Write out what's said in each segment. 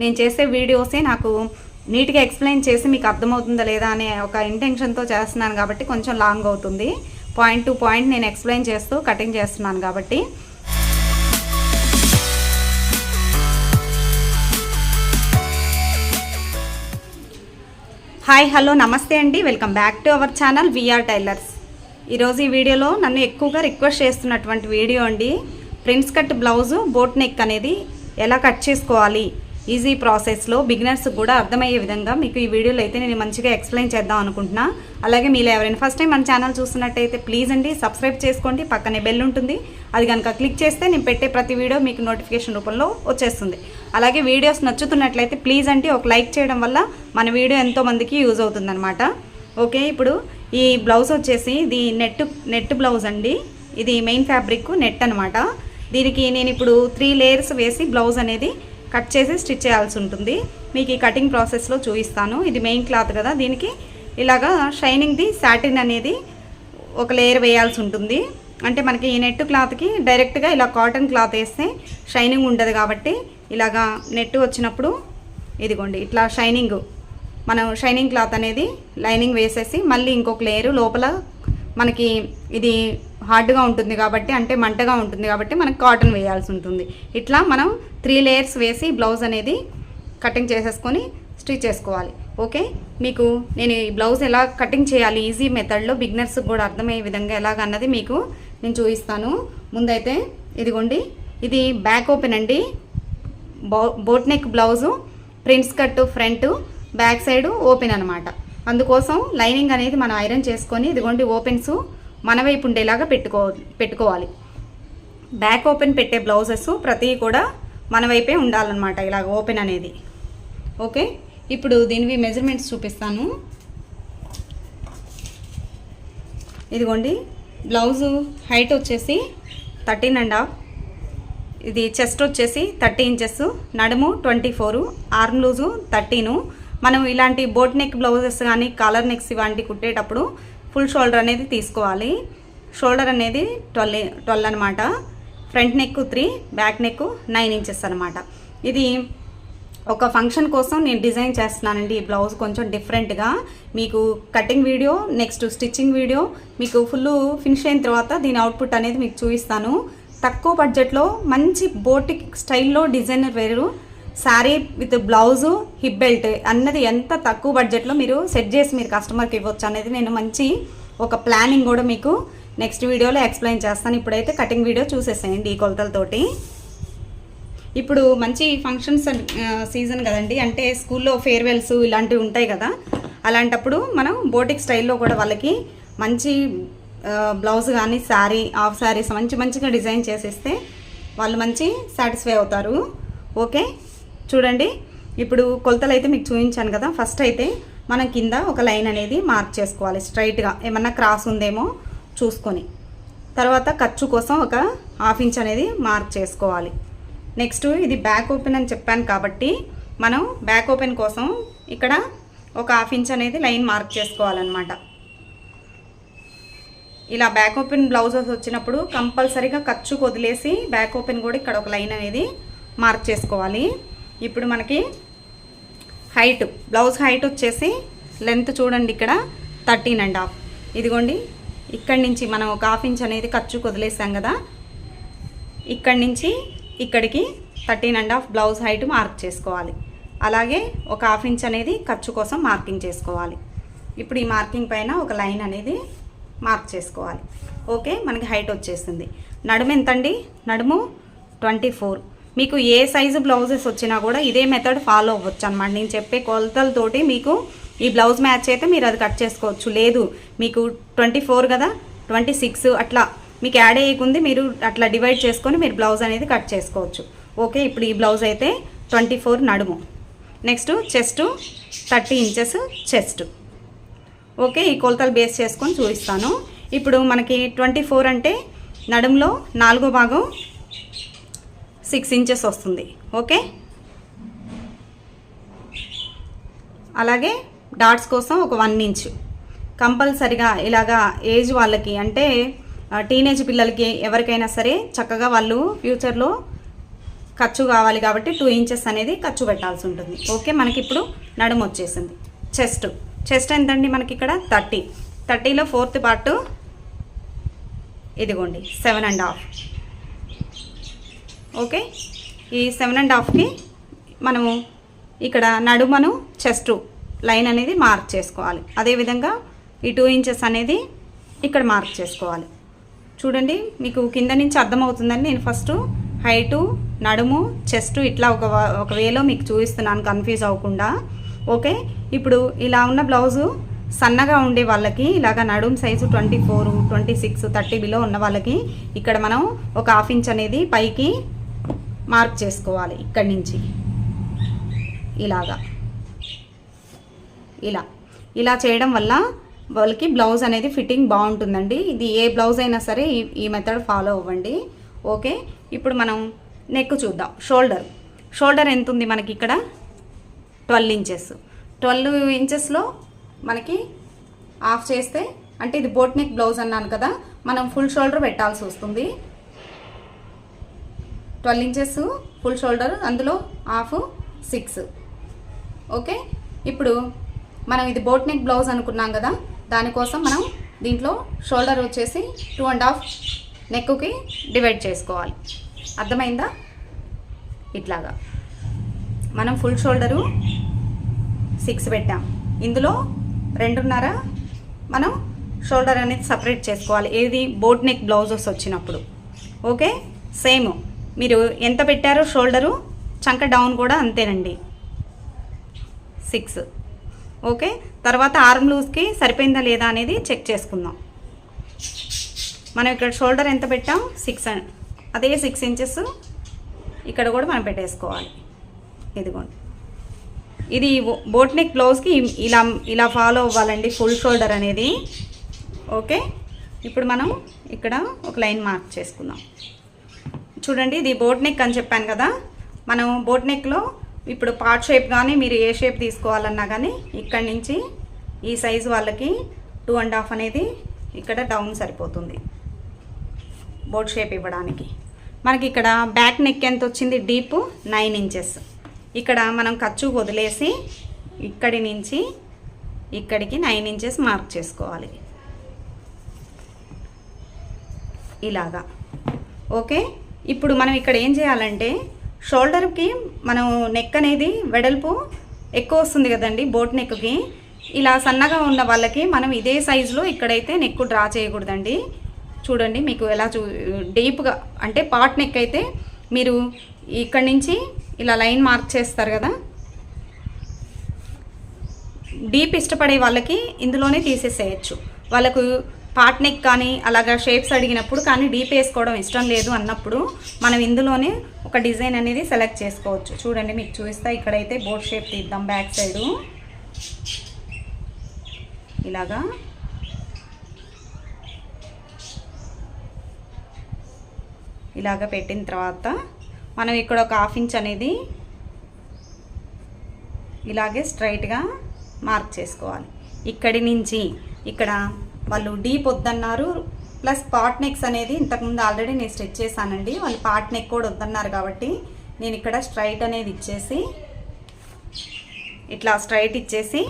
నేను చేసే వీడియోసే నాకు నీట్గా ఎక్స్ప్లెయిన్ చేసి మీకు అర్థమవుతుందా లేదా అనే ఒక ఇంటెన్షన్తో చేస్తున్నాను కాబట్టి కొంచెం లాంగ్ అవుతుంది. పాయింట్ టు పాయింట్ నేను ఎక్స్ప్లెయిన్ చేస్తూ కటింగ్ చేస్తున్నాను కాబట్టి. హాయ్ హలో నమస్తే అండి. Welcome back to our channel VR tailors ఈరోజు ఈ వీడియోలో నన్ను ఎక్కువగా రిక్వెస్ట్ చేస్తున్నటువంటి వీడియో అండి. Prince cut blouse boat neck అనేది ఎలా కట్ చేసుకోవాలి? ఈజీ ప్రాసెస్లో బిగినర్స్ కూడా అర్థమయ్యే విధంగా మీకు ఈ వీడియోలో అయితే నేను మంచిగా ఎక్స్ప్లెయిన్ చేద్దాం అనుకుంటున్నా. అలాగే మీరు ఎవరైనా ఫస్ట్ టైం మన ఛానల్ చూస్తున్నట్టయితే ప్లీజ్ అండి సబ్స్క్రైబ్ చేసుకోండి. పక్కనే బెల్ ఉంటుంది. అది కనుక క్లిక్ చేస్తే నేను పెట్టే ప్రతి వీడియో మీకు నోటిఫికేషన్ రూపంలో వచ్చేస్తుంది. అలాగే వీడియోస్ నచ్చుతున్నట్లయితే ప్లీజ్ అండి ఒక లైక్ చేయడం వల్ల మన వీడియో ఎంతో మందికి యూజ్ అవుతుందన్నమాట. ఓకే ఇప్పుడు ఈ బ్లౌజ్ వచ్చేసి ఇది నెట్ నెట్ బ్లౌజ్ అండి. ఇది మెయిన్ ఫ్యాబ్రిక్ నెట్ అనమాట దీనికి నేను ఇప్పుడు త్రీ లేయర్స్ వేసి బ్లౌజ్ అనేది కట్ చేసి స్టిచ్ చేయాల్సి ఉంటుంది. మీకు ఈ కటింగ్ ప్రాసెస్లో చూపిస్తాను. ఇది మెయిన్ క్లాత్ కదా. దీనికి ఇలాగా షైనింగ్ది సాటిన్ అనేది ఒక లేయర్ వేయాల్సి ఉంటుంది. అంటే మనకి ఈ నెట్ క్లాత్కి డైరెక్ట్గా ఇలా కాటన్ క్లాత్ వేస్తే షైనింగ్ ఉండదు కాబట్టి ఇలాగా నెట్ వచ్చినప్పుడు ఇదిగోండి ఇట్లా షైనింగ్ మనం షైనింగ్ క్లాత్ అనేది లైనింగ్ వేసేసి మళ్ళీ ఇంకొక లేయరు లోపల మనకి ఇది హార్డ్గా ఉంటుంది కాబట్టి అంటే మంటగా ఉంటుంది కాబట్టి మనకు కాటన్ వేయాల్సి ఉంటుంది. ఇట్లా మనం త్రీ లేయర్స్ వేసి బ్లౌజ్ అనేది కటింగ్ చేసేసుకొని స్టిచ్ చేసుకోవాలి. ఓకే? మీకు నేను ఈ బ్లౌజ్ ఎలా కటింగ్ చేయాలి ఈజీ మెథడ్లో బిగినర్స్ కూడా అర్థమయ్యే విధంగా ఎలాగన్నది మీకు నేను చూపిస్తాను. ముందైతే ఇదిగోండి ఇది బ్యాక్ ఓపెన్ అండి. బో boat neck blouse prints cut front back side open అనమాట అందుకోసం లైనింగ్ అనేది మనం ఐరన్ చేసుకొని ఇదిగోండి ఓపెన్స్ మన వైపు ఉండేలాగా పెట్టుకో పెట్టుకోవాలి. బ్యాక్ ఓపెన్ పెట్టే బ్లౌజెస్ ప్రతి కూడా మన వైపే ఉండాలన్నమాట ఇలాగ ఓపెన్ అనేది. ఓకే? ఇప్పుడు దీనివి మెజర్మెంట్స్ చూపిస్తాను. ఇదిగోండి బ్లౌజు హైట్ వచ్చేసి థర్టీన్ అండ్ హాఫ్. ఇది చెస్ట్ వచ్చేసి థర్టీ ఇంచెస్ నడుము twenty four arm loose thirteen మనం ఇలాంటి బోట్ నెక్ బ్లౌజెస్ కానీ కాలర్ నెక్స్ ఇలాంటివి కుట్టేటప్పుడు ఫుల్ షోల్డర్ అనేది తీసుకోవాలి. షోల్డర్ అనేది ట్వెల్వ్ ట్వెల్వ్ అనమాట front neck three back neck nine inches అనమాట ఇది ఒక ఫంక్షన్ కోసం నేను డిజైన్ చేస్తున్నానండి. ఈ బ్లౌజ్ కొంచెం డిఫరెంట్గా మీకు cutting video next stitching video మీకు ఫుల్ ఫినిష్ అయిన తర్వాత దీని అవుట్పుట్ అనేది మీకు చూపిస్తాను. తక్కువ బడ్జెట్లో మంచి బోటిక్ స్టైల్లో designer wear. Sari with blouse hip belt అన్నది ఎంత తక్కువ బడ్జెట్లో మీరు సెట్ చేసి మీరు కస్టమర్కి ఇవ్వచ్చు అనేది నేను మంచి ఒక ప్లానింగ్ కూడా మీకు నెక్స్ట్ వీడియోలో ఎక్స్ప్లెయిన్ చేస్తాను. ఇప్పుడైతే కటింగ్ వీడియో చూసేసేయండి ఈ కొలతలతోటి. ఇప్పుడు మంచి ఫంక్షన్స్ సీజన్ కదండి. అంటే స్కూల్లో ఫేర్వెల్స్ ఇలాంటివి ఉంటాయి కదా. అలాంటప్పుడు మనం బోటిక్ స్టైల్లో కూడా వాళ్ళకి మంచి బ్లౌజ్ కానీ శారీ హాఫ్ శారీస్ మంచి మంచిగా డిజైన్ చేసేస్తే వాళ్ళు మంచి సాటిస్ఫై అవుతారు. ఓకే? చూడండి. ఇప్పుడు కొలతలు అయితే మీకు చూపించాను కదా. ఫస్ట్ అయితే మనం కింద ఒక లైన్ అనేది మార్క్ చేసుకోవాలి. స్ట్రైట్గా ఏమన్నా క్రాస్ ఉందేమో చూసుకొని. తర్వాత ఖర్చు కోసం ఒక హాఫ్ ఇంచ్ అనేది మార్క్ చేసుకోవాలి. నెక్స్ట్ ఇది బ్యాక్ ఓపెన్ అని చెప్పాను కాబట్టి మనం బ్యాక్ ఓపెన్ కోసం ఇక్కడ ఒక హాఫ్ ఇంచ్ అనేది లైన్ మార్క్ చేసుకోవాలన్నమాట. ఇలా బ్యాక్ ఓపెన్ బ్లౌజెస్ వచ్చినప్పుడు కంపల్సరీగా ఖర్చు వదిలేసి బ్యాక్ ఓపెన్ కూడా ఇక్కడ ఒక లైన్ అనేది మార్క్ చేసుకోవాలి. ఇప్పుడు మనకి హైట్ బ్లౌజ్ హైట్ వచ్చేసి లెంత్ చూడండి ఇక్కడ థర్టీన్ అండ్ హాఫ్ ఇదిగోండి ఇక్కడి నుంచి మనం ఒక హాఫ్ ఇంచ్ అనేది ఖర్చు వదిలేసాం కదా. ఇక్కడి నుంచి ఇక్కడికి thirteen and half blouse height mark చేసుకోవాలి. అలాగే ఒక హాఫ్ ఇంచ్ అనేది ఖర్చు కోసం మార్కింగ్ చేసుకోవాలి. ఇప్పుడు ఈ మార్కింగ్ పైన ఒక లైన్ అనేది మార్క్ చేసుకోవాలి. ఓకే మనకి హైట్ వచ్చేసింది. నడుము ఎంతండి? నడుము ట్వంటీ ఫోర్ మీకు ఏ సైజు బ్లౌజెస్ వచ్చినా కూడా ఇదే మెథడ్ ఫాలో అవ్వచ్చు అనమాట నేను చెప్పే కొలతలతోటి మీకు ఈ బ్లౌజ్ మ్యాచ్ అయితే మీరు అది కట్ చేసుకోవచ్చు. లేదు మీకు ట్వంటీ ఫోర్ కదా ట్వంటీ సిక్స్ అట్లా మీకు యాడ్ అయ్యకుంది మీరు అట్లా డివైడ్ చేసుకొని మీరు బ్లౌజ్ అనేది కట్ చేసుకోవచ్చు. ఓకే ఇప్పుడు ఈ బ్లౌజ్ అయితే ట్వంటీ ఫోర్ నడుము. Next chest thirty inches chest okay ఈ కొలతలు బేస్ చేసుకొని చూపిస్తాను. ఇప్పుడు మనకి ట్వంటీ ఫోర్ అంటే నడుములో నాలుగో భాగం సిక్స్ ఇంచెస్ వస్తుంది. ఓకే? అలాగే డాట్స్ కోసం ఒక వన్ ఇంచ్. కంపల్సరిగా ఇలాగా ఏజ్ వాళ్ళకి అంటే టీనేజ్ పిల్లలకి ఎవరికైనా సరే చక్కగా వాళ్ళు ఫ్యూచర్లో ఖర్చు కావాలి కాబట్టి టూ ఇంచెస్ అనేది ఖర్చు పెట్టాల్సి ఉంటుంది. ఓకే? మనకి ఇప్పుడు నడుము వచ్చేసింది. చెస్ట్. చెస్ట్ ఎంతండి మనకి ఇక్కడ థర్టీ. థర్టీలో ఫోర్త్ పార్ట్ ఇదిగోండి సెవెన్ అండ్ హాఫ్. ఓకే? ఈ సెవెన్ అండ్ హాఫ్కి మనము ఇక్కడ నడుమను చెస్ట్ లైన్ అనేది మార్క్ చేసుకోవాలి. అదేవిధంగా ఈ టూ ఇంచెస్ అనేది ఇక్కడ మార్క్ చేసుకోవాలి. చూడండి మీకు కింద నుంచి అర్థమవుతుందని నేను ఫస్ట్ హైటు నడుము చెస్ట్ ఇట్లా ఒక ఒక వేలో మీకు చూపిస్తున్నాను కన్ఫ్యూజ్ అవ్వకుండా. ఓకే? ఇప్పుడు ఇలా ఉన్న బ్లౌజు సన్నగా ఉండే వాళ్ళకి ఇలాగ నడుము size twenty four twenty six thirty below ఉన్న వాళ్ళకి ఇక్కడ మనం ఒక హాఫ్ ఇంచ్ అనేది పైకి మార్క్ చేసుకోవాలి ఇక్కడి నుంచి. ఇలాగా. ఇలా. ఇలా చేయడం వల్ల వాళ్ళకి బ్లౌజ్ అనేది ఫిట్టింగ్ బాగుంటుందండి. ఇది ఏ బ్లౌజ్ అయినా సరే ఈ ఈ మెథడ్ ఫాలో అవ్వండి. ఓకే? ఇప్పుడు మనం నెక్ చూద్దాం. షోల్డర్. షోల్డర్ ఎంత ఉంది మనకి ఇక్కడ? Twelve inches. ట్వెల్వ్ ఇంచెస్లో మనకి ఆఫ్ చేస్తే అంటే ఇది బోట్ నెక్ బ్లౌజ్ అన్నాను కదా మనం ఫుల్ షోల్డర్ పెట్టాల్సి వస్తుంది. ట్వెల్వ్ ఇంచెస్ ఫుల్ షోల్డర్ అందులో హాఫ్ సిక్స్. ఓకే? ఇప్పుడు మనం ఇది బోట్ నెక్ బ్లౌజ్ అనుకున్నాం కదా దానికోసం మనం దీంట్లో షోల్డర్ వచ్చేసి టూ అండ్ హాఫ్ నెక్కి డివైడ్ చేసుకోవాలి. అర్థమైందా? ఇట్లాగా. మనం ఫుల్ షోల్డరు సిక్స్ పెట్టాం. ఇందులో రెండున్నర మనం షోల్డర్ అనేది సపరేట్ చేసుకోవాలి. ఏది బోట్ నెక్ బ్లౌజెస్ వచ్చినప్పుడు. ఓకే? సేమ్. మీరు ఎంత పెట్టారో షోల్డరు చంక డౌన్ కూడా అంతేనండి. సిక్స్. ఓకే? తర్వాత ఆర్మ్ లూజ్కి సరిపోయిందా లేదా అనేది చెక్ చేసుకుందాం. మనం ఇక్కడ షోల్డర్ ఎంత పెట్టాం? సిక్స్ అదే సిక్స్ ఇంచెస్ ఇక్కడ కూడా మనం పెట్టేసుకోవాలి. ఇదిగోండి. ఇది బోట్ నెక్ బ్లౌజ్కి ఇలా ఇలా ఫాలో అవ్వాలండి ఫుల్ షోల్డర్ అనేది. ఓకే? ఇప్పుడు మనం ఇక్కడ ఒక లైన్ మార్క్ చేసుకుందాం. చూడండి ఇది బోట్ నెక్ అని చెప్పాను కదా. మనం బోట్ నెక్లో ఇప్పుడు పార్ట్ షేప్ కానీ మీరు ఏ షేప్ తీసుకోవాలన్నా కానీ ఇక్కడి నుంచి ఈ సైజు వాళ్ళకి టూ అండ్ హాఫ్ అనేది ఇక్కడ డౌన్ సరిపోతుంది. బోట్ షేప్ ఇవ్వడానికి. మనకి ఇక్కడ బ్యాక్ నెక్ ఎంత వచ్చింది? డీప్ నైన్ ఇంచెస్ ఇక్కడ మనం ఖర్చు వదిలేసి ఇక్కడి నుంచి ఇక్కడికి నైన్ ఇంచెస్ మార్క్ చేసుకోవాలి. ఇలాగా. ఓకే ఇప్పుడు మనం ఇక్కడ ఏం చేయాలంటే షోల్డర్కి మనం నెక్ అనేది వెడల్పు ఎక్కువ వస్తుంది కదండి బోట్ నెక్కి ఇలా సన్నగా ఉన్న వాళ్ళకి మనం ఇదే సైజులో ఇక్కడైతే నెక్ డ్రా చేయకూడదండి. చూడండి మీకు ఎలా చూ డీప్గా అంటే పాట్ నెక్ అయితే మీరు ఇక్కడి నుంచి ఇలా లైన్ మార్క్ చేస్తారు కదా. డీప్ ఇష్టపడే వాళ్ళకి ఇందులోనే తీసేసేయచ్చు. వాళ్ళకు పార్ట్ నెక్ కానీ అలాగా షేప్స్ అడిగినప్పుడు కానీ డీప్ వేసుకోవడం ఇష్టం లేదు అన్నప్పుడు మనం ఇందులోనే ఒక డిజైన్ అనేది సెలెక్ట్ చేసుకోవచ్చు. చూడండి మీకు చూపిస్తా. ఇక్కడైతే బోట్ షేప్ తీద్దాం బ్యాక్ సైడు. ఇలాగా. ఇలాగ పెట్టిన తర్వాత మనం ఇక్కడ ఒక హాఫ్ ఇంచ్ అనేది ఇలాగే స్ట్రైట్గా మార్క్ చేసుకోవాలి. ఇక్కడి నుంచి ఇక్కడ వాళ్ళు డీప్ వద్దన్నారు. ప్లస్ పాట్ నెక్స్ అనేది ఇంతకుముందు ఆల్రెడీ నేను స్టిచ్ చేశానండి. వాళ్ళు పాట్ నెక్ కూడా వద్దన్నారు కాబట్టి నేను ఇక్కడ స్ట్రైట్ అనేది ఇచ్చేసి ఇట్లా స్ట్రైట్ ఇచ్చేసి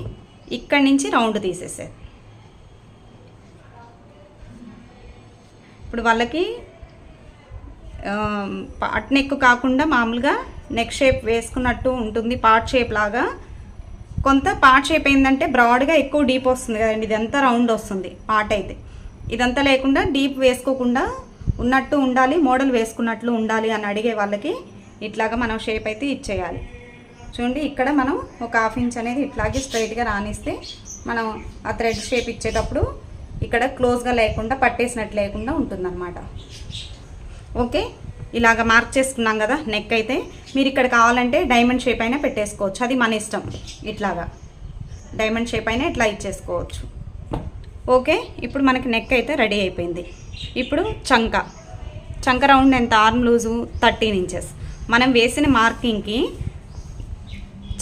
ఇక్కడి నుంచి రౌండ్ తీసేసేది ఇప్పుడు వాళ్ళకి పార్ట్ నెక్ కాకుండా మామూలుగా నెక్ షేప్ వేసుకున్నట్టు ఉంటుంది పార్ట్ షేప్ లాగా. కొంత పార్ట్ షేప్ ఏంటంటే బ్రాడ్గా ఎక్కువ డీప్ వస్తుంది కదండి ఇదంతా రౌండ్ వస్తుంది పార్ట్ అయితే. ఇదంతా లేకుండా డీప్ వేసుకోకుండా ఉన్నట్టు ఉండాలి మోడల్ వేసుకున్నట్లు ఉండాలి అని అడిగే వాళ్ళకి ఇట్లాగా మనం షేప్ అయితే ఇచ్చేయాలి. చూడండి ఇక్కడ మనం ఒక హాఫ్ ఇంచ్ అనేది ఇట్లాగే స్ట్రైట్గా రానిస్తే మనం ఆ థ్రెడ్ షేప్ ఇచ్చేటప్పుడు ఇక్కడ క్లోజ్గా లేకుండా పట్టేసినట్టు లేకుండా ఉంటుందన్నమాట. ఓకే ఇలాగ మార్క్ చేసుకున్నాం కదా నెక్ అయితే. మీరు ఇక్కడ కావాలంటే డైమండ్ షేప్ అయినా పెట్టేసుకోవచ్చు. అది మన ఇష్టం. ఇట్లాగా. డైమండ్ షేప్ అయినా ఇట్లా ఇచ్చేసుకోవచ్చు. ఓకే ఇప్పుడు మనకి నెక్ అయితే రెడీ అయిపోయింది. ఇప్పుడు చంక. చంక రౌండ్ ఎంత? ఆర్మ్ లూజు థర్టీన్ ఇంచెస్ మనం వేసిన మార్కింగ్కి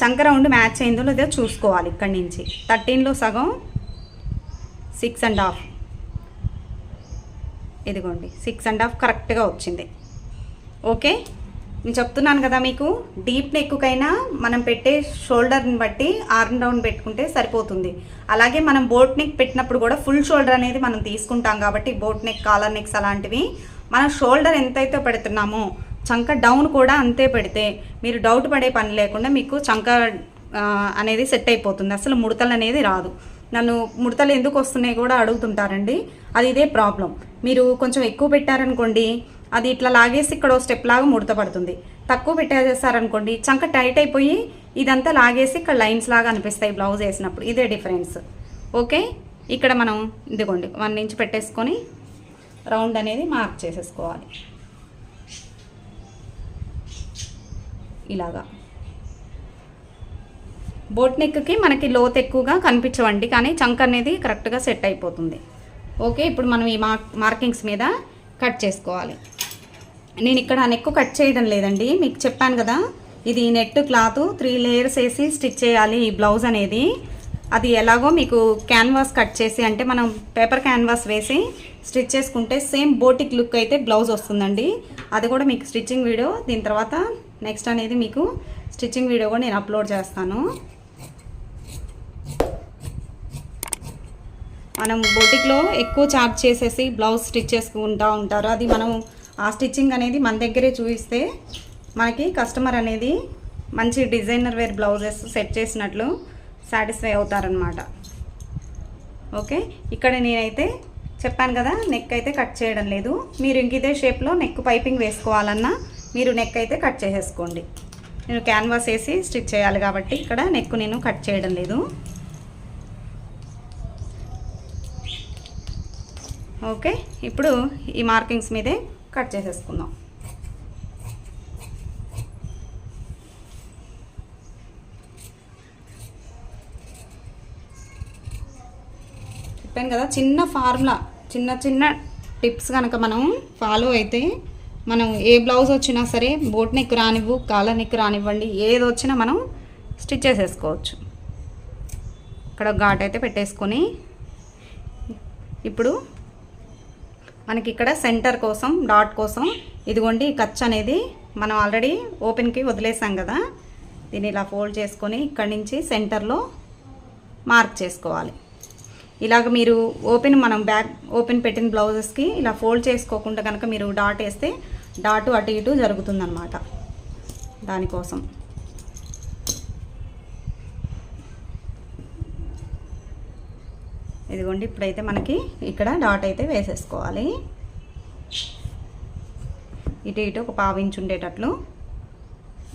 చంక రౌండ్ మ్యాచ్ అయిందో లేదో చూసుకోవాలి ఇక్కడి నుంచి. థర్టీన్లో సగం సిక్స్ అండ్ హాఫ్ ఇదిగోండి. సిక్స్ అండ్ హాఫ్ కరెక్ట్గా వచ్చింది. ఓకే? నేను చెప్తున్నాను కదా మీకు డీప్ నెక్కుకైనా మనం పెట్టే షోల్డర్ని బట్టి ఆర్మ్ డౌన్ పెట్టుకుంటే సరిపోతుంది. అలాగే మనం బోట్ నెక్ పెట్టినప్పుడు కూడా ఫుల్ షోల్డర్ అనేది మనం తీసుకుంటాం కాబట్టి బోట్ నెక్ కాలర్ నెక్స్ అలాంటివి. మనం షోల్డర్ ఎంతైతే పెడుతున్నామో చంక డౌన్ కూడా అంతే పెడితే మీరు డౌట్ పడే పని లేకుండా మీకు చంక అనేది సెట్ అయిపోతుంది. అసలు ముడతలు అనేది రాదు. నన్ను ముడతలు ఎందుకు వస్తున్నాయి కూడా అడుగుతుంటారండి. అది ఇదే ప్రాబ్లం. మీరు కొంచెం ఎక్కువ పెట్టారనుకోండి అది ఇట్లా లాగేసి ఇక్కడ స్టెప్ లాగా ముడత పడుతుంది. తక్కువ పెట్టేసారనుకోండి చంక టైట్ అయిపోయి ఇదంతా లాగేసి ఇక్కడ లైన్స్ లాగా అనిపిస్తాయి బ్లౌజ్ వేసినప్పుడు. ఇదే డిఫరెన్స్. ఓకే? ఇక్కడ మనం ఇదిగోండి వన్ ఇంచ్ పెట్టేసుకొని రౌండ్ అనేది మార్క్ చేసేసుకోవాలి. ఇలాగా. బోట్ నెక్కి మనకి లోత్ ఎక్కువగా కనిపించవండి కానీ చంక్ అనేది కరెక్ట్గా సెట్ అయిపోతుంది. ఓకే? ఇప్పుడు మనం ఈ మార్క్ మార్కింగ్స్ మీద కట్ చేసుకోవాలి. నేను ఇక్కడ నెక్ కట్ చేయడం లేదండి. మీకు చెప్పాను కదా ఇది నెట్ క్లాత్ త్రీ లేయర్స్ వేసి స్టిచ్ చేయాలి ఈ బ్లౌజ్ అనేది. అది ఎలాగో మీకు క్యాన్వాస్ కట్ చేసి అంటే మనం పేపర్ క్యాన్వాస్ వేసి స్టిచ్ చేసుకుంటే సేమ్ బోటిక్ లుక్ అయితే బ్లౌజ్ వస్తుందండి. అది కూడా మీకు స్టిచ్చింగ్ వీడియో దీని తర్వాత నెక్స్ట్ అనేది మీకు స్టిచ్చింగ్ వీడియో కూడా నేను అప్లోడ్ చేస్తాను. మనం బొటిక్లో ఎక్కువ చార్జ్ చేసేసి బ్లౌజ్ స్టిచ్ చేసుకుంటూ ఉంటారు. అది మనం ఆ స్టిచ్చింగ్ అనేది మన దగ్గరే చూపిస్తే మనకి కస్టమర్ అనేది మంచి డిజైనర్ వేర్ బ్లౌజెస్ సెట్ చేసినట్లు సాటిస్ఫై అవుతారనమాట ఓకే? ఇక్కడ నేనైతే చెప్పాను కదా నెక్ అయితే కట్ చేయడం లేదు. మీరు ఇంక ఇదే షేప్లో నెక్ పైపింగ్ వేసుకోవాలన్నా మీరు నెక్ అయితే కట్ చేసేసుకోండి. నేను క్యాన్వాస్ వేసి స్టిచ్ చేయాలి కాబట్టి ఇక్కడ నెక్ నేను కట్ చేయడం లేదు. ఓకే? ఇప్పుడు ఈ మార్కింగ్స్ మీదే కట్ చేసేసుకుందాం. చెప్పాను కదా చిన్న ఫార్ములా చిన్న చిన్న టిప్స్ కనుక మనం ఫాలో అయితే మనం ఏ బ్లౌజ్ వచ్చినా సరే బోట్ నెక్ రానివ్వు కాలర్ నెక్ రానివ్వండి ఏది వచ్చినా మనం స్టిచ్ చేసేసుకోవచ్చు. ఇక్కడ ఘాట్ అయితే పెట్టేసుకొని ఇప్పుడు మనకి ఇక్కడ సెంటర్ కోసం డాట్ కోసం ఇదిగోండి ఖర్చు అనేది మనం ఆల్రెడీ ఓపెన్కి వదిలేసాం కదా. దీన్ని ఇలా ఫోల్డ్ చేసుకొని ఇక్కడి నుంచి సెంటర్లో మార్క్ చేసుకోవాలి. ఇలాగ మీరు ఓపెన్ మనం బ్యాక్ ఓపెన్ పెట్టిన బ్లౌజెస్కి ఇలా ఫోల్డ్ చేసుకోకుండా కనుక మీరు డాట్ వేస్తే డాటు అటు ఇటు జరుగుతుందన్నమాట. దానికోసం. ఇదిగోండి ఇప్పుడైతే మనకి ఇక్కడ డాట్ అయితే వేసేసుకోవాలి. ఇటు ఇటు ఒక పావించి ఉండేటట్లు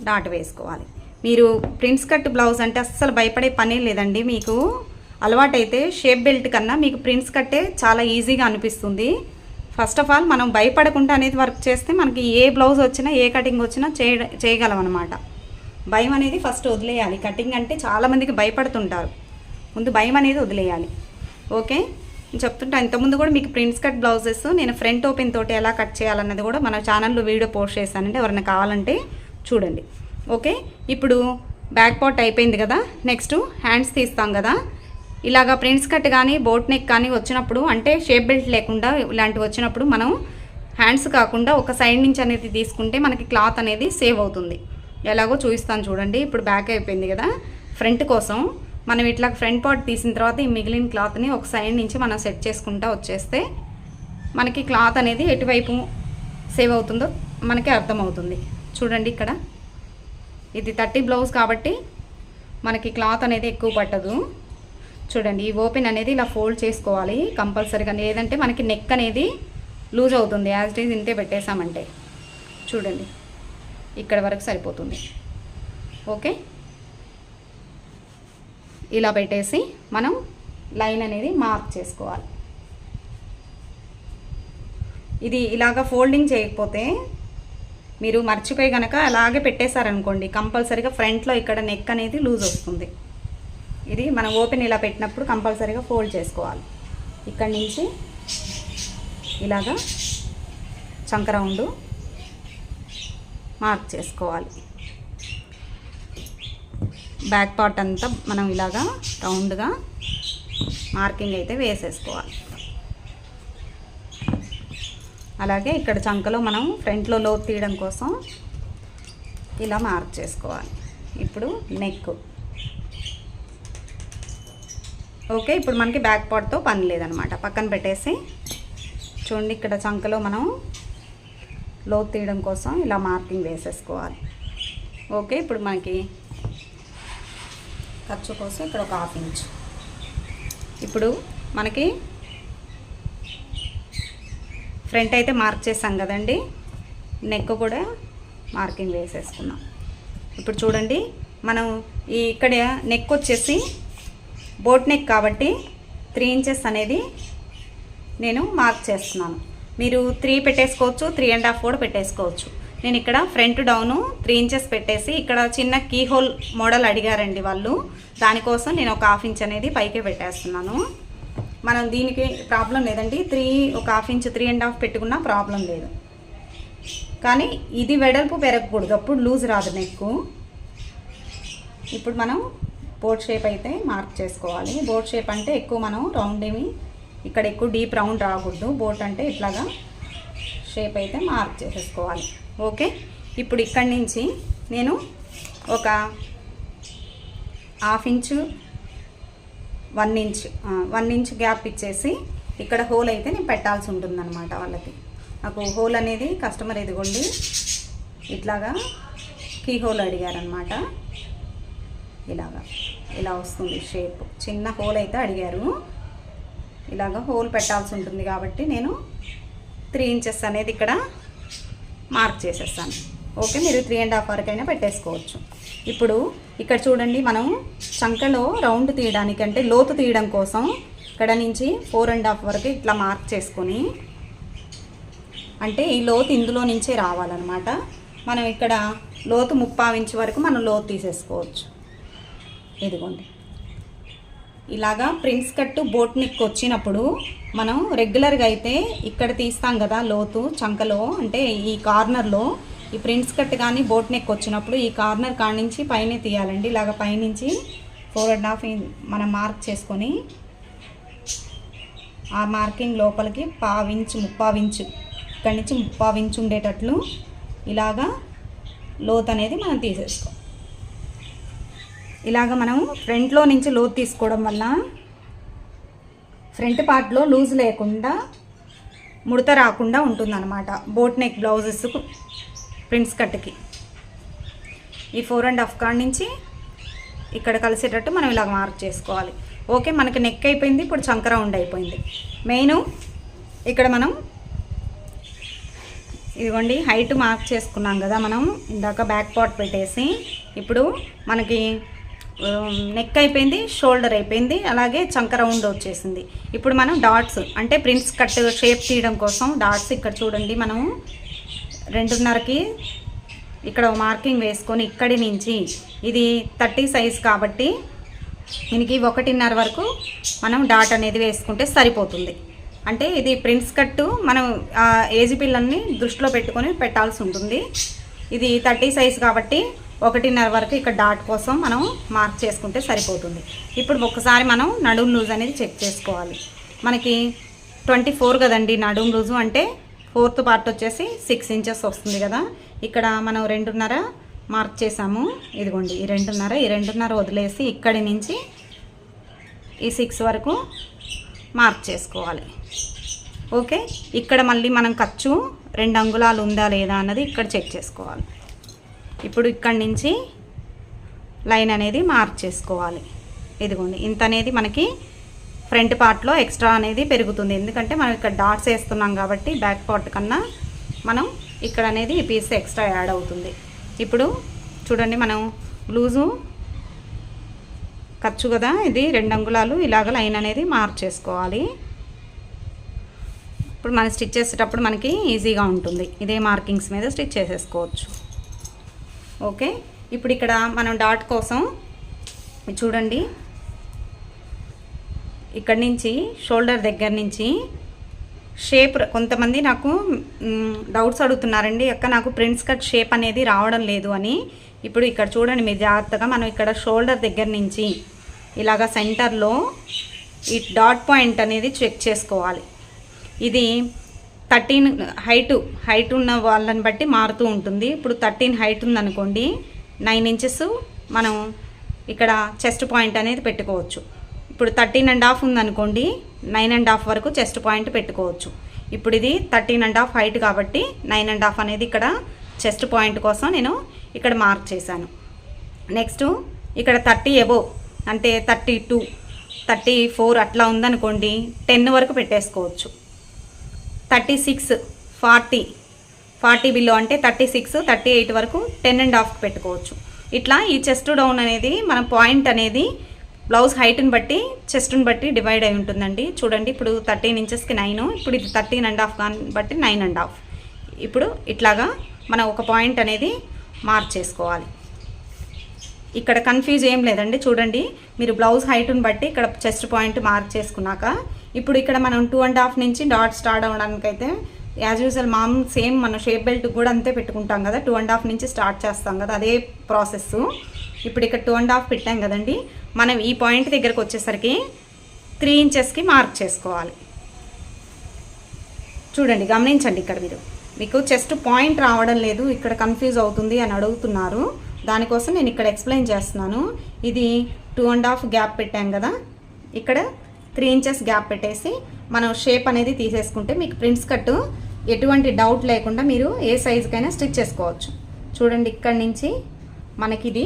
డాట్ వేసుకోవాలి. మీరు ప్రిన్స్ కట్ బ్లౌజ్ అంటే అస్సలు భయపడే పనే లేదండి. మీకు అలవాటైతే షేప్ బెల్ట్ కన్నా మీకు ప్రిన్స్ కట్టే చాలా ఈజీగా అనిపిస్తుంది. ఫస్ట్ ఆఫ్ ఆల్ మనం భయపడకుండా అనేది వర్క్ చేస్తే మనకి ఏ బ్లౌజ్ వచ్చినా ఏ కటింగ్ వచ్చినా చేయ చేయగలం అనమాట భయం అనేది ఫస్ట్ వదిలేయాలి. కటింగ్ అంటే చాలామందికి భయపడుతుంటారు. ముందు భయం అనేది వదిలేయాలి. ఓకే? చెప్తుంటా ఇంతకుముందు కూడా మీకు ప్రింట్స్ కట్ బ్లౌజెస్ నేను ఫ్రంట్ ఓపెన్ తోటి ఎలా కట్ చేయాలన్నది కూడా మన ఛానల్లో వీడియో పోస్ట్ చేశానండి. ఎవరైనా కావాలంటే చూడండి. ఓకే? ఇప్పుడు బ్యాక్ పార్ట్ అయిపోయింది కదా? నెక్స్ట్ హ్యాండ్స్ తీస్తాం కదా? ఇలాగా ప్రింట్స్ కట్ కానీ బోట్ నెక్ కానీ వచ్చినప్పుడు అంటే షేప్ బెల్ట్ లేకుండా ఇలాంటివి వచ్చినప్పుడు మనం హ్యాండ్స్ కాకుండా ఒక సైడ్ నుంచి అనేది తీసుకుంటే మనకి క్లాత్ అనేది సేవ్ అవుతుంది. ఎలాగో చూపిస్తాను చూడండి. ఇప్పుడు బ్యాక్ అయిపోయింది కదా? ఫ్రంట్ కోసం మనం ఇట్లా ఫ్రంట్ పార్ట్ తీసిన తర్వాత ఈ మిగిలిన క్లాత్ని ఒక సైడ్ నుంచి మనం సెట్ చేసుకుంటా వచ్చేస్తే మనకి క్లాత్ అనేది ఎటువైపు సేవ్ అవుతుందో మనకి అర్థమవుతుంది. చూడండి ఇక్కడ. ఇది థర్టీ బ్లౌజ్ కాబట్టి మనకి క్లాత్ అనేది ఎక్కువ పట్టదు. చూడండి ఈ ఓపెన్ అనేది ఇలా ఫోల్డ్ చేసుకోవాలి కంపల్సరీగా లేదంటే మనకి నెక్ అనేది లూజ్ అవుతుంది. యాజ్ ఇట్ ఈజ్ ఇంతే పెట్టేశామంటే చూడండి ఇక్కడ వరకు సరిపోతుంది. ఓకే ఇలా పెట్టేసి మనం లైన్ అనేది మార్క్ చేసుకోవాలి. ఇది ఇలాగ ఫోల్డింగ్ చేయకపోతే మీరు మర్చిపోయి కనుక అలాగే పెట్టేశారనుకోండి కంపల్సరీగా ఫ్రంట్లో ఇక్కడ నెక్ అనేది లూజ్ వస్తుంది. ఇది మనం ఓపెన్ ఇలా పెట్టినప్పుడు కంపల్సరీగా ఫోల్డ్ చేసుకోవాలి. ఇక్కడి నుంచి ఇలాగా చంక రౌండ్ మార్క్ చేసుకోవాలి. బ్యాక్ పార్ట్ అంతా మనం ఇలాగా రౌండ్గా మార్కింగ్ అయితే వేసేసుకోవాలి. అలాగే ఇక్కడ చంకలో మనం ఫ్రంట్లో లోతు తీయడం కోసం ఇలా మార్క్ చేసుకోవాలి. ఇప్పుడు నెక్. ఓకే ఇప్పుడు మనకి బ్యాక్ పార్ట్తో పని లేదనమాట. పక్కన పెట్టేసి చూడండి ఇక్కడ చంకలో మనం లోతు తీయడం కోసం ఇలా మార్కింగ్ వేసేసుకోవాలి. ఓకే ఇప్పుడు మనకి ఖర్చు కోసం ఇక్కడ ఒక హాఫ్ ఇంచ్. ఇప్పుడు మనకి ఫ్రంట్ అయితే మార్క్ చేసాం కదండి. నెక్ కూడా మార్కింగ్ వేసేసుకున్నాం ఇప్పుడు చూడండి మనం ఈ ఇక్కడ నెక్ వచ్చేసి బోట్ నెక్ కాబట్టి త్రీ ఇంచెస్ అనేది నేను మార్క్ చేస్తున్నాను. మీరు త్రీ పెట్టేసుకోవచ్చు త్రీ అండ్ హాఫ్ కూడా పెట్టేసుకోవచ్చు. నేను ఇక్కడ ఫ్రంట్ డౌను త్రీ ఇంచెస్ పెట్టేసి ఇక్కడ చిన్న కీ హోల్ మోడల్ అడిగారండి వాళ్ళు. దానికోసం నేను ఒక హాఫ్ ఇంచ్ అనేది పైకే పెట్టేస్తున్నాను. మనం దీనికి ప్రాబ్లం లేదండి. త్రీ ఒక half inch three and half పెట్టుకున్నా ప్రాబ్లం లేదు. కానీ ఇది వెడల్పు పెరగకూడదు. అప్పుడు లూజ్ రాదు నెక్కు ఇప్పుడు మనం బోట్ షేప్ అయితే మార్క్ చేసుకోవాలి. బోట్ షేప్ అంటే ఎక్కువ మనం రౌండ్ ఏమి ఇక్కడ ఎక్కువ డీప్ రౌండ్ రాకూడదు. బోట్ అంటే ఇట్లాగా షేప్ అయితే మార్క్ చేసేసుకోవాలి. ఓకే ఇప్పుడు ఇక్కడి నుంచి నేను ఒక half inch one inch one inch gap ఇచ్చేసి ఇక్కడ హోల్ అయితే నేను పెట్టాల్సి ఉంటుందన్నమాట వాళ్ళకి. నాకు హోల్ అనేది కస్టమర్ ఇదిగోండి ఇట్లాగా కీ హోల్ అడిగారనమాట ఇలాగా ఇలా వస్తుంది షేప్ చిన్న హోల్ అయితే అడిగారు. ఇలాగ హోల్ పెట్టాల్సి ఉంటుంది కాబట్టి నేను త్రీ ఇంచెస్ అనేది ఇక్కడ మార్క్ చేసేస్తాను. ఓకే మీరు త్రీ అండ్ హాఫ్ వరకు అయినా పెట్టేసుకోవచ్చు. ఇప్పుడు ఇక్కడ చూడండి మనం చంకలో రౌండ్ తీయడానికి అంటే లోతు తీయడం కోసం ఇక్కడ నుంచి ఫోర్ అండ్ హాఫ్ వరకు ఇట్లా మార్క్ చేసుకొని అంటే ఈ లోతు ఇందులో నుంచే రావాలన్నమాట. మనం ఇక్కడ లోతు ముప్పావు ఇంచు వరకు మనం లోతు తీసేసుకోవచ్చు. ఇదిగోండి. ఇలాగా ప్రిన్స్ కట్టు బోట్ నెక్ వచ్చినప్పుడు మనం రెగ్యులర్గా అయితే ఇక్కడ తీస్తాం కదా లోతు చంకలో అంటే ఈ కార్నర్లో ఈ ప్రిన్స్ కట్ కానీ బోట్ నెక్ వచ్చినప్పుడు ఈ కార్నర్ కాడ నుంచి పైనే తీయాలండి. ఇలాగ పైనుంచి ఫోర్ అండ్ హాఫ్ మనం మార్క్ చేసుకొని ఆ మార్కింగ్ లోపలికి పావించు ముప్పావించు ఇక్కడి నుంచి ముప్పావించు ఉండేటట్లు ఇలాగా లోత్ అనేది మనం తీసేసుకోం ఇలాగ మనం ఫ్రంట్లో నుంచి లోతు తీసుకోవడం వల్ల ఫ్రంట్ పార్ట్లో లూజ్ లేకుండా ముడత రాకుండా ఉంటుందన్నమాట. బోట్ నెక్ బ్లౌజెస్ ప్రింట్స్ కట్కి ఈ ఫోర్ అండ్ హాఫ్ కాడ్ నుంచి ఇక్కడ కలిసేటట్టు మనం ఇలా మార్క్ చేసుకోవాలి. ఓకే మనకి నెక్ అయిపోయింది ఇప్పుడు చంక రౌండ్ అయిపోయింది. మెయిన్ ఇక్కడ మనం ఇదిగోండి హైట్ మార్క్ చేసుకున్నాం కదా మనం. ఇందాక బ్యాక్ పార్ట్ పెట్టేసి ఇప్పుడు మనకి నెక్ అయిపోయింది షోల్డర్ అయిపోయింది అలాగే చంక రౌండ్ వచ్చేసింది. ఇప్పుడు మనం డాట్స్ అంటే ప్రింట్స్ కట్ షేప్ తీయడం కోసం డాట్స్ ఇక్కడ చూడండి మనం రెండున్నరకి ఇక్కడ మార్కింగ్ వేసుకొని ఇక్కడి నుంచి ఇది థర్టీ సైజ్ కాబట్టి దీనికి ఒకటిన్నర వరకు మనం డాట్ అనేది వేసుకుంటే సరిపోతుంది. అంటే ఇది ప్రింట్స్ కట్టు మనం ఏజ్ పిల్లల్ని దృష్టిలో పెట్టుకొని పెట్టాల్సి ఉంటుంది. ఇది థర్టీ సైజ్ కాబట్టి ఒకటిన్నర వరకు ఇక్కడ డాట్ కోసం మనం మార్క్ చేసుకుంటే సరిపోతుంది. ఇప్పుడు ఒకసారి మనం నడుము లూజ్ అనేది చెక్ చేసుకోవాలి. మనకి ట్వంటీ ఫోర్ కదండి నడుము లూజు అంటే ఫోర్త్ పార్ట్ వచ్చేసి సిక్స్ ఇంచెస్ వస్తుంది కదా. ఇక్కడ మనం రెండున్నర మార్క్ చేసాము. ఇదిగోండి ఈ రెండున్నర ఈ రెండున్నర వదిలేసి ఇక్కడి నుంచి ఈ సిక్స్ వరకు మార్క్ చేసుకోవాలి. ఓకే? ఇక్కడ మళ్ళీ మనం ఖర్చు రెండు అంగుళాలు ఉందా లేదా అన్నది ఇక్కడ చెక్ చేసుకోవాలి. ఇప్పుడు ఇక్కడి నుంచి లైన్ అనేది మార్క్ చేసుకోవాలి. ఇదిగోండి ఇంత అనేది మనకి ఫ్రంట్ పార్ట్లో ఎక్స్ట్రా అనేది పెరుగుతుంది. ఎందుకంటే మనం ఇక్కడ డాట్స్ వేస్తున్నాం కాబట్టి బ్యాక్ పార్ట్ కన్నా మనం ఇక్కడ అనేది ఈ పీస్ ఎక్స్ట్రా యాడ్ అవుతుంది. ఇప్పుడు చూడండి మనం లూజు ఖర్చు కదా ఇది రెండు అంగుళాలు ఇలాగ లైన్ అనేది మార్చేసుకోవాలి ఇప్పుడు మనం స్టిచ్ చేసేటప్పుడు మనకి ఈజీగా ఉంటుంది. ఇదే మార్కింగ్స్ మీద స్టిచ్ చేసేసుకోవచ్చు. ఓకే? ఇప్పుడు ఇక్కడ మనం డాట్ కోసం చూడండి. ఇక్కడ నుంచి షోల్డర్ దగ్గర నుంచి షేప్ కొంతమంది నాకు డౌట్స్ అడుగుతున్నారండి. అక్క నాకు ప్రింట్స్ కట్ షేప్ అనేది రావడం లేదు అని. ఇప్పుడు ఇక్కడ చూడండి మీరు జాగ్రత్తగా మనం ఇక్కడ షోల్డర్ దగ్గర నుంచి ఇలాగ సెంటర్లో ఈ డాట్ పాయింట్ అనేది చెక్ చేసుకోవాలి. ఇది థర్టీన్ హైట్ హైట్ ఉన్న వాళ్ళని బట్టి మారుతూ ఉంటుంది. ఇప్పుడు థర్టీన్ హైట్ ఉందనుకోండి నైన్ ఇంచెస్ మనం ఇక్కడ చెస్ట్ పాయింట్ అనేది పెట్టుకోవచ్చు. ఇప్పుడు థర్టీన్ అండ్ హాఫ్ ఉందనుకోండి నైన్ అండ్ హాఫ్ వరకు చెస్ట్ పాయింట్ పెట్టుకోవచ్చు. ఇప్పుడు ఇది థర్టీన్ అండ్ హాఫ్ హైట్ కాబట్టి నైన్ అండ్ హాఫ్ అనేది ఇక్కడ చెస్ట్ పాయింట్ కోసం నేను ఇక్కడ మార్క్ చేశాను. నెక్స్ట్ ఇక్కడ థర్టీ ఎబో అంటే థర్టీ టూ థర్టీ ఫోర్ అట్లా ఉందనుకోండి టెన్ వరకు పెట్టేసుకోవచ్చు. Thirty six forty forty below అంటే థర్టీ సిక్స్ థర్టీ ఎయిట్ వరకు టెన్ అండ్ హాఫ్ పెట్టుకోవచ్చు. ఇట్లా ఈ చెస్ట్ డౌన్ అనేది మన పాయింట్ అనేది బ్లౌజ్ హైట్ని బట్టి చెస్ట్ని బట్టి డివైడ్ అయి ఉంటుందండి. చూడండి ఇప్పుడు థర్టీన్ ఇంచెస్కి నైన్ ఇప్పుడు ఇది థర్టీన్ అండ్ హాఫ్ బట్టి నైన్ అండ్ హాఫ్. ఇప్పుడు ఇట్లాగా మనం ఒక పాయింట్ అనేది మార్చేసుకోవాలి ఇక్కడ కన్ఫ్యూజ్ ఏం లేదండి చూడండి. మీరు బ్లౌజ్ హైట్ని బట్టి ఇక్కడ చెస్ట్ పాయింట్ మార్క్ చేసుకున్నాక ఇప్పుడు ఇక్కడ మనం టూ అండ్ హాఫ్ నుంచి డాట్ స్టార్ట్ అవ్వడానికి అయితే యాజ్ యూజువల్ మామ్ సేమ్ మనం షేప్ బెల్ట్ కూడా అంతే పెట్టుకుంటాం కదా టూ అండ్ హాఫ్ నుంచి స్టార్ట్ చేస్తాం కదా అదే ప్రాసెస్ ఇప్పుడు ఇక్కడ టూ అండ్ హాఫ్ పెట్టాం కదండి మనం ఈ పాయింట్ దగ్గరకు వచ్చేసరికి త్రీ ఇంచెస్కి మార్క్ చేసుకోవాలి. చూడండి గమనించండి ఇక్కడ మీరు. మీకు చెస్ట్ పాయింట్ రావడం లేదు ఇక్కడ కన్ఫ్యూజ్ అవుతుంది అని అడుగుతున్నారు. దానికోసం నేను ఇక్కడ ఎక్స్ప్లెయిన్ చేస్తున్నాను. ఇది టూ అండ్ హాఫ్ గ్యాప్ పెట్టాం కదా ఇక్కడ త్రీ ఇంచెస్ గ్యాప్ పెట్టేసి మనం షేప్ అనేది తీసేసుకుంటే మీకు ప్రింట్స్ కట్ ఎటువంటి డౌట్ లేకుండా మీరు ఏ సైజుకైనా స్టిచ్ చేసుకోవచ్చు. చూడండి ఇక్కడ నుంచి మనకి ఇది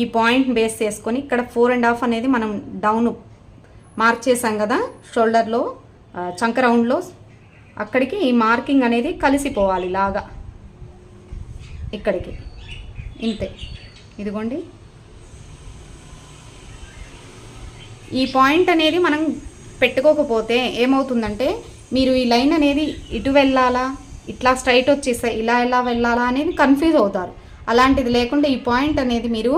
ఈ పాయింట్ బేస్ చేసుకొని ఇక్కడ ఫోర్ అండ్ హాఫ్ అనేది మనం డౌన్ మార్క్ చేసాం కదా షోల్డర్లో చంక రౌండ్లో అక్కడికి ఈ మార్కింగ్ అనేది కలిసిపోవాలి లాగా. ఇక్కడికి. ఇంతే. ఇదిగోండి. ఈ పాయింట్ అనేది మనం పెట్టుకోకపోతే ఏమవుతుందంటే మీరు ఈ లైన్ అనేది ఇటు వెళ్ళాలా ఇట్లా స్ట్రైట్ వచ్చేసా ఇలా ఎలా వెళ్ళాలా అనేది కన్ఫ్యూజ్ అవుతారు. అలాంటిది లేకుండా ఈ పాయింట్ అనేది మీరు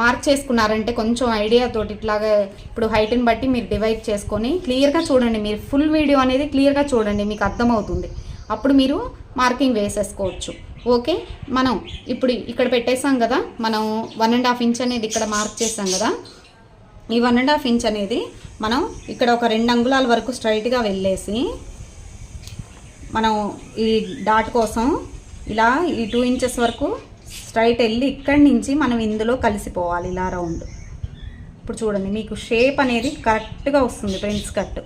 మార్క్ చేసుకున్నారంటే కొంచెం ఐడియా తోటి ఇట్లాగా ఇప్పుడు హైట్ని బట్టి మీరు డివైడ్ చేసుకొని క్లియర్గా చూడండి. మీరు ఫుల్ వీడియో అనేది క్లియర్గా చూడండి మీకు అర్థమవుతుంది. అప్పుడు మీరు మార్కింగ్ వేసేసుకోవచ్చు. ఓకే? మనం ఇప్పుడు ఇక్కడ పెట్టేసాం కదా మనం వన్ అండ్ హాఫ్ ఇంచ్ అనేది ఇక్కడ మార్క్ చేసాం కదా ఈ వన్ అండ్ హాఫ్ ఇంచ్ అనేది మనం ఇక్కడ ఒక రెండు అంగుళాల వరకు స్ట్రైట్గా వెళ్ళేసి మనం ఈ డాట్ కోసం ఇలా ఈ టూ ఇంచెస్ వరకు స్ట్రైట్ వెళ్ళి ఇక్కడి నుంచి మనం ఇందులో కలిసిపోవాలి ఇలా రౌండ్ ఇప్పుడు చూడండి మీకు షేప్ అనేది కరెక్ట్గా వస్తుంది ప్రిన్స్ కట్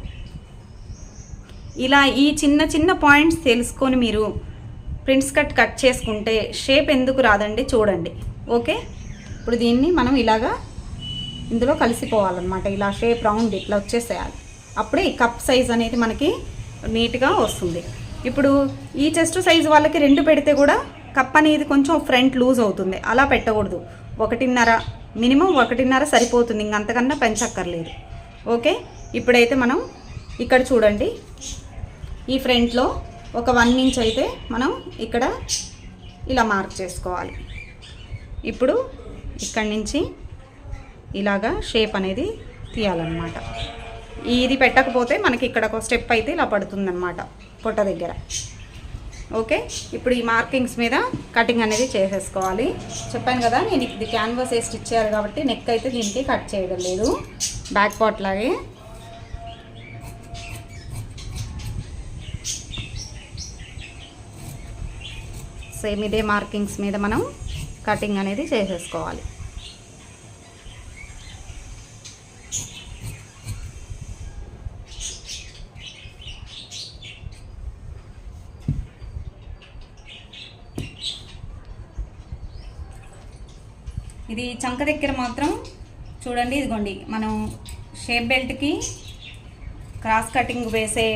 ఇలా ఈ చిన్న చిన్న పాయింట్స్ తెలుసుకొని మీరు ప్రింట్స్ కట్ కట్ చేసుకుంటే షేప్ ఎందుకు రాదండి చూడండి. ఓకే ఇప్పుడు దీన్ని మనం ఇలాగా ఇందులో కలిసిపోవాలన్నమాట. ఇలా షేప్ రౌండ్ ఇట్లా వచ్చేసేయాలి. అప్పుడే ఈ కప్ సైజ్ అనేది మనకి నీట్గా వస్తుంది. ఇప్పుడు ఈ చెస్ట్ సైజ్ వాళ్ళకి రెండు పెడితే కూడా కప్ అనేది కొంచెం ఫ్రంట్ లూజ్ అవుతుంది. అలా పెట్టకూడదు. ఒకటిన్నర మినిమం ఒకటిన్నర సరిపోతుంది. ఇంకంతకన్నా పెంచక్కర్లేదు. ఓకే? ఇప్పుడైతే మనం ఇక్కడ చూడండి. ఈ ఫ్రంట్లో ఒక వన్ ఇంచ్ అయితే మనం ఇక్కడ ఇలా మార్క్ చేసుకోవాలి. ఇప్పుడు ఇక్కడి నుంచి ఇలాగా షేప్ అనేది తీయాలన్నమాట. ఇది పెట్టకపోతే మనకి ఇక్కడ ఒక స్టెప్ అయితే ఇలా పడుతుందన్నమాట పొట్ట దగ్గర. ఓకే? ఇప్పుడు ఈ మార్కింగ్స్ మీద కటింగ్ అనేది చేసేసుకోవాలి. చెప్పాను కదా నేను ఇది క్యాన్వాస్ వేసి స్టిచ్ చేయాలి కాబట్టి నెక్ అయితే దీనికి కట్ చేయడం లేదు. బ్యాక్ పార్ట్ లాగే. సేమ్ ఇదే మార్కింగ్స్ మీద మనం కటింగ్ అనేది చేసేసుకోవాలి. ఇది చంక దగ్గర మాత్రం చూడండి ఇదిగోండి మనం షేప్ బెల్ట్కి క్రాస్ కటింగ్ వేసే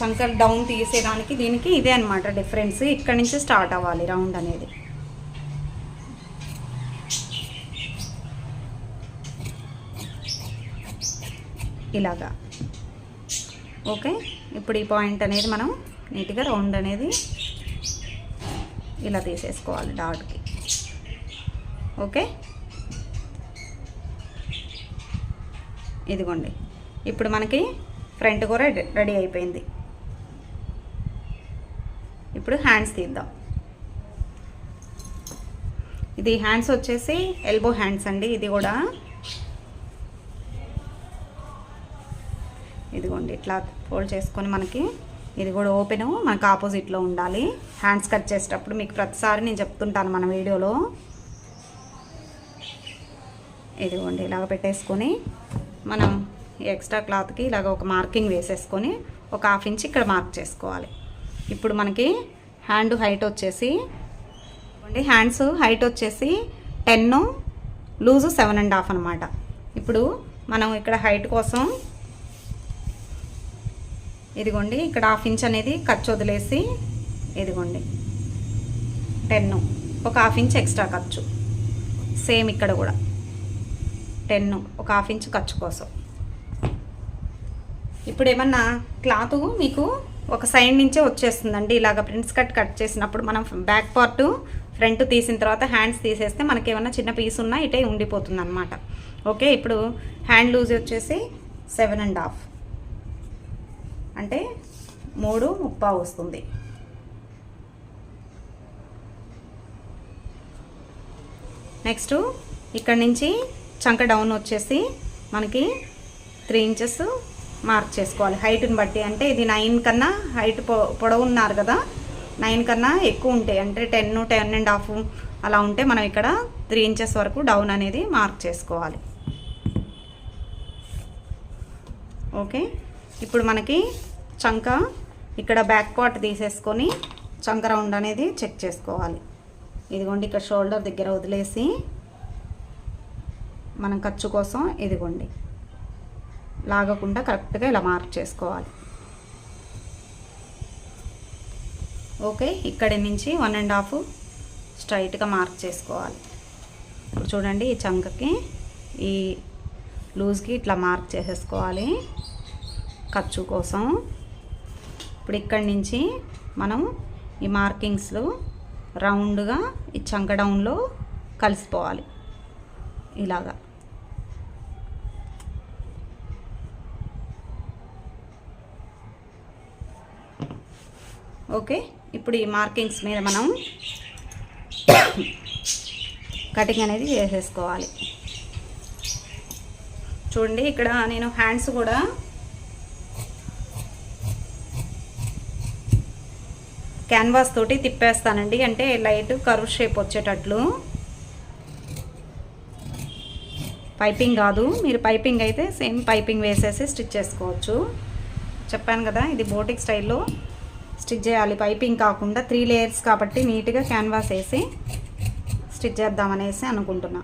చంక డౌన్ తీసేదానికి దీనికి ఇదే అనమాట డిఫరెన్స్ ఇక్కడ నుంచి స్టార్ట్ అవ్వాలి రౌండ్ అనేది. ఇలాగా. ఓకే? ఇప్పుడు ఈ పాయింట్ అనేది మనం నీట్గా రౌండ్ అనేది ఇలా తీసేసుకోవాలి డాట్కి ఓకే? ఇదిగోండి. ఇప్పుడు మనకి ఫ్రంట్ కూడా రెడీ రెడీ అయిపోయింది. ఇప్పుడు హ్యాండ్స్ తీద్దాం. ఇది హ్యాండ్స్ వచ్చేసి ఎల్బో హ్యాండ్స్ అండి ఇది కూడా. ఇదిగోండి ఇట్లా ఫోల్డ్ చేసుకొని మనకి ఇది కూడా ఓపెన్ మనకు ఆపోజిట్లో ఉండాలి. హ్యాండ్స్ కట్ చేసేటప్పుడు మీకు ప్రతిసారి నేను చెప్తుంటాను మన వీడియోలో. ఇదిగోండి ఇలాగ పెట్టేసుకొని మనం ఎక్స్ట్రా క్లాత్కి ఇలాగ ఒక మార్కింగ్ వేసేసుకొని ఒక హాఫ్ ఇంచ్ ఇక్కడ మార్క్ చేసుకోవాలి. ఇప్పుడు మనకి హ్యాండ్ హైట్ వచ్చేసి ఇదిగోండి హ్యాండ్స్ హైట్ వచ్చేసి ten loose seven and half అనమాట ఇప్పుడు మనం ఇక్కడ హైట్ కోసం ఇదిగోండి ఇక్కడ హాఫ్ ఇంచ్ అనేది ఖర్చు వదిలేసి ఇదిగోండి టెన్ ఒక హాఫ్ ఇంచ్ ఎక్స్ట్రా ఖర్చు. సేమ్ ఇక్కడ కూడా. టెన్ ఒక హాఫ్ ఇంచ్ ఖర్చు కోసం. ఇప్పుడు ఏమన్నా క్లాత్ మీకు ఒక సైడ్ నుంచే వచ్చేస్తుందండి. ఇలాగ ప్రింట్స్ కట్ కట్ చేసినప్పుడు మనం బ్యాక్ పార్ట్ ఫ్రంట్ తీసిన తర్వాత హ్యాండ్స్ తీసేస్తే మనకి ఏమన్నా చిన్న పీస్ ఉన్నా ఇటే ఉండిపోతుంది అనమాట ఓకే ఇప్పుడు హ్యాండ్ లూజ్ వచ్చేసి సెవెన్ అండ్ హాఫ్. అంటే మూడు ముప్పా వస్తుంది. నెక్స్ట్ ఇక్కడ నుంచి చంక డౌన్ వచ్చేసి మనకి త్రీ ఇంచెస్ మార్క్ చేసుకోవాలి. హైట్ని బట్టి అంటే ఇది నైన్ కన్నా హైట్ పొ పొడవు ఉన్నారు కదా నైన్ కన్నా ఎక్కువ ఉంటాయి. అంటే టెన్ టెన్ అండ్ హాఫ్ అలా ఉంటే మనం ఇక్కడ త్రీ ఇంచెస్ వరకు డౌన్ అనేది మార్క్ చేసుకోవాలి. ఓకే ఇప్పుడు మనకి చంక ఇక్కడ బ్యాక్ పార్ట్ తీసేసుకొని చంక రౌండ్ అనేది చెక్ చేసుకోవాలి. ఇదిగోండి ఇక్కడ షోల్డర్ దగ్గర వదిలేసి మనం ఖర్చు కోసం ఇదిగోండి. లాగకుండా కరెక్ట్గా ఇలా మార్క్ చేసుకోవాలి. ఓకే ఇక్కడి నుంచి వన్ అండ్ హాఫ్ స్ట్రైట్గా మార్క్ చేసుకోవాలి. ఇప్పుడు చూడండి ఈ చంకకి ఈ లూజ్కి ఇట్లా మార్క్ చేసేసుకోవాలి. ఖర్చు కోసం. ఇప్పుడు ఇక్కడి నుంచి మనం ఈ మార్కింగ్స్లో రౌండ్గా ఈ చంక డౌన్లో కలిసిపోవాలి. ఇలాగా. ఓకే ఇప్పుడు ఈ మార్కింగ్స్ మీద మనం కటింగ్ అనేది చేసేసుకోవాలి చూడండి ఇక్కడ నేను హ్యాండ్స్ కూడా క్యాన్వాస్ తోటి తిప్పేస్తానండి. అంటే లైట్ కర్వ్ షేప్ వచ్చేటట్లు. పైపింగ్ కాదు. మీరు పైపింగ్ అయితే సేమ్ పైపింగ్ వేసేసి స్టిచ్ చేసుకోవచ్చు. చెప్పాను కదా ఇది బోటిక్ స్టైల్లో స్టిచ్ చేయాలి. పైపింగ్ కాకుండా త్రీ లేయర్స్ కాబట్టి నీట్గా క్యాన్వాస్ వేసి స్టిచ్ చేద్దామనేసి అనుకుంటున్నా.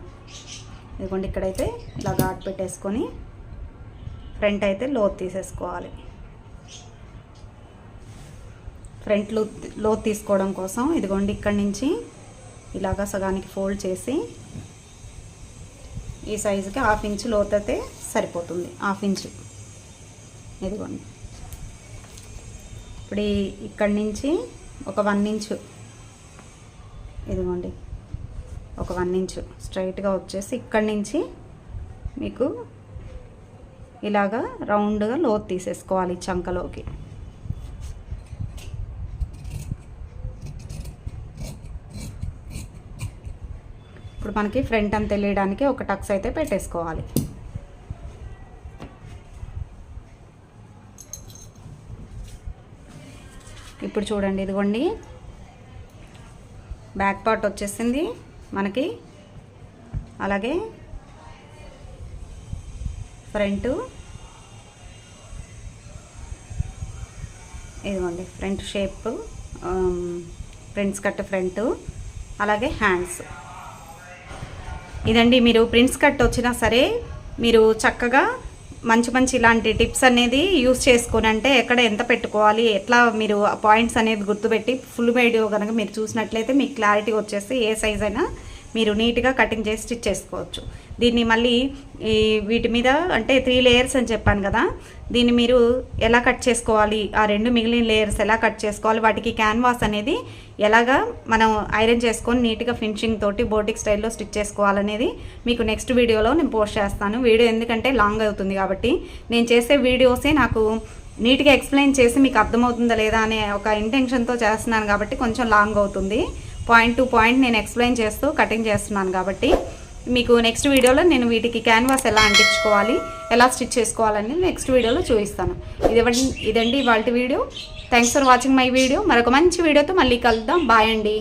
ఇదిగోండి ఇక్కడైతే ఇలా ఘాట్ పెట్టేసుకొని ఫ్రంట్ అయితే లోత్ తీసేసుకోవాలి. ఫ్రంట్లో లోత్ తీసుకోవడం కోసం ఇదిగోండి ఇక్కడి నుంచి ఇలాగా సగానికి ఫోల్డ్ చేసి ఈ సైజుకి హాఫ్ ఇంచ్ లోత్ అయితే సరిపోతుంది. Half inch. ఇదిగోండి. ఇప్పుడు ఇక్కడి నుంచి ఒక వన్ ఇంచు. ఇదిగోండి. ఒక వన్ ఇంచు. స్ట్రైట్గా వచ్చేసి ఇక్కడి నుంచి మీకు ఇలాగా రౌండ్గా లోత్ తీసేసుకోవాలి చంకలోకి. ఇప్పుడు మనకి ఫ్రంట్ అంత తెలియడానికి ఒక టక్స్ అయితే పెట్టేసుకోవాలి. ఇప్పుడు చూడండి ఇదిగోండి. బ్యాక్ పార్ట్ వచ్చేసింది మనకి. అలాగే ఫ్రంట్. ఇదిగోండి front shape prints cut front అలాగే హ్యాండ్స్. ఇదండి మీరు ప్రింట్స్ కట్ వచ్చినా సరే మీరు చక్కగా మంచి మంచి ఇలాంటి టిప్స్ అనేది యూస్ చేసుకుని అంటే ఎక్కడ ఎంత పెట్టుకోవాలి ఎట్లా మీరు ఆ పాయింట్స్ అనేది గుర్తుపెట్టి ఫుల్ వీడియో కనుక మీరు చూసినట్లయితే మీకు క్లారిటీ వచ్చేసి ఏ సైజ్ అయినా మీరు నీట్గా కటింగ్ చేసి స్టిచ్ చేసుకోవచ్చు. దీన్ని మళ్ళీ ఈ వీటి మీద అంటే త్రీ లేయర్స్ అని చెప్పాను కదా దీన్ని మీరు ఎలా కట్ చేసుకోవాలి? ఆ రెండు మిగిలిన లేయర్స్ ఎలా కట్ చేసుకోవాలి? వాటికి క్యాన్వాస్ అనేది ఎలాగా మనం ఐరన్ చేసుకొని నీట్గా ఫినిషింగ్ తోటి బోటిక్ స్టైల్లో స్టిచ్ చేసుకోవాలనేది మీకు నెక్స్ట్ వీడియోలో నేను పోస్ట్ చేస్తాను. వీడియో ఎందుకంటే లాంగ్ అవుతుంది కాబట్టి నేను చేసే వీడియోసే నాకు నీట్గా ఎక్స్ప్లెయిన్ చేసి మీకు అర్థమవుతుందా లేదా అనే ఒక ఇంటెన్షన్తో చేస్తున్నాను కాబట్టి కొంచెం లాంగ్ అవుతుంది. పాయింట్ టు పాయింట్ నేను ఎక్స్ప్లెయిన్ చేస్తూ కటింగ్ చేస్తున్నాను కాబట్టి మీకు నెక్స్ట్ వీడియోలో నేను వీటికి క్యాన్వాస్ ఎలా అంటించుకోవాలి ఎలా స్టిచ్ చేసుకోవాలని నెక్స్ట్ వీడియోలో చూపిస్తాను. ఇది ఇదండి ఇవాళ video thanks for watching my video మరొక మంచి వీడియోతో మళ్ళీ కలుద్దాం. బాయ్ అండి.